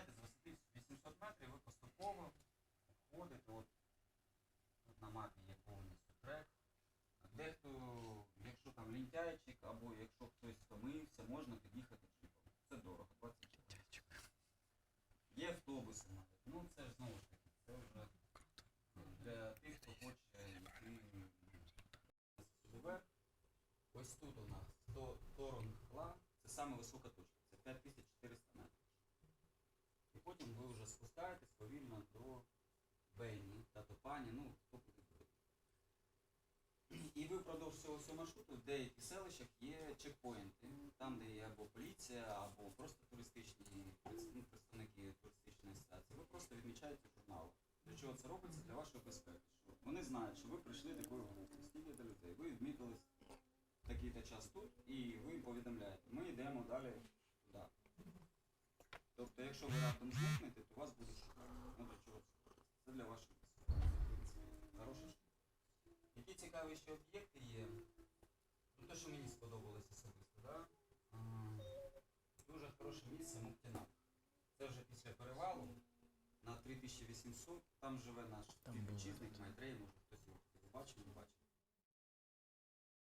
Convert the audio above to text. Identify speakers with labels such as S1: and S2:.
S1: починаєте з висоти 800 метрів, ви поступово входите, от тут на мапі є повністю трек. Дехто, якщо там лінтяйчик, або якщо хтось втомився, можна під'їхати джипом. Це дорого, 20 євро. Є автобуси навіть. Ну це ж знову ж таки, це вже для тих, хто хоче йти вверх. Ось тут у нас то, Торунгла, це саме висока точка, це 5400 метрів. І потім ви вже спускаєтесь повільно до Бені та ну хто куди буде. І ви впродовж цього всього маршруту в деяких селищах є чекпоінти, там, де є або поліція, або просто туристичні ну, представники туристичної асоціації. Ви просто відмічаєте журнал. Для чого це робиться? Для вашої безпеки. Що вони знають, що ви прийшли такою групою, стільки до людей, ви відмітились такий-то час тут, і ви повідомляєте, ми йдемо далі. Тобто, якщо ви раптом зникнете, то вас буде шукати. Ну для чого це? Це для вашої безпеки. Хороша штука. Які цікаві ще об'єкти є? Ну, те, що мені сподобалось особисто, да? А, Дуже хороше місце Муктянак. Це вже після перевалу на 3800. Там живе наш співвітчизник. Майтрей, може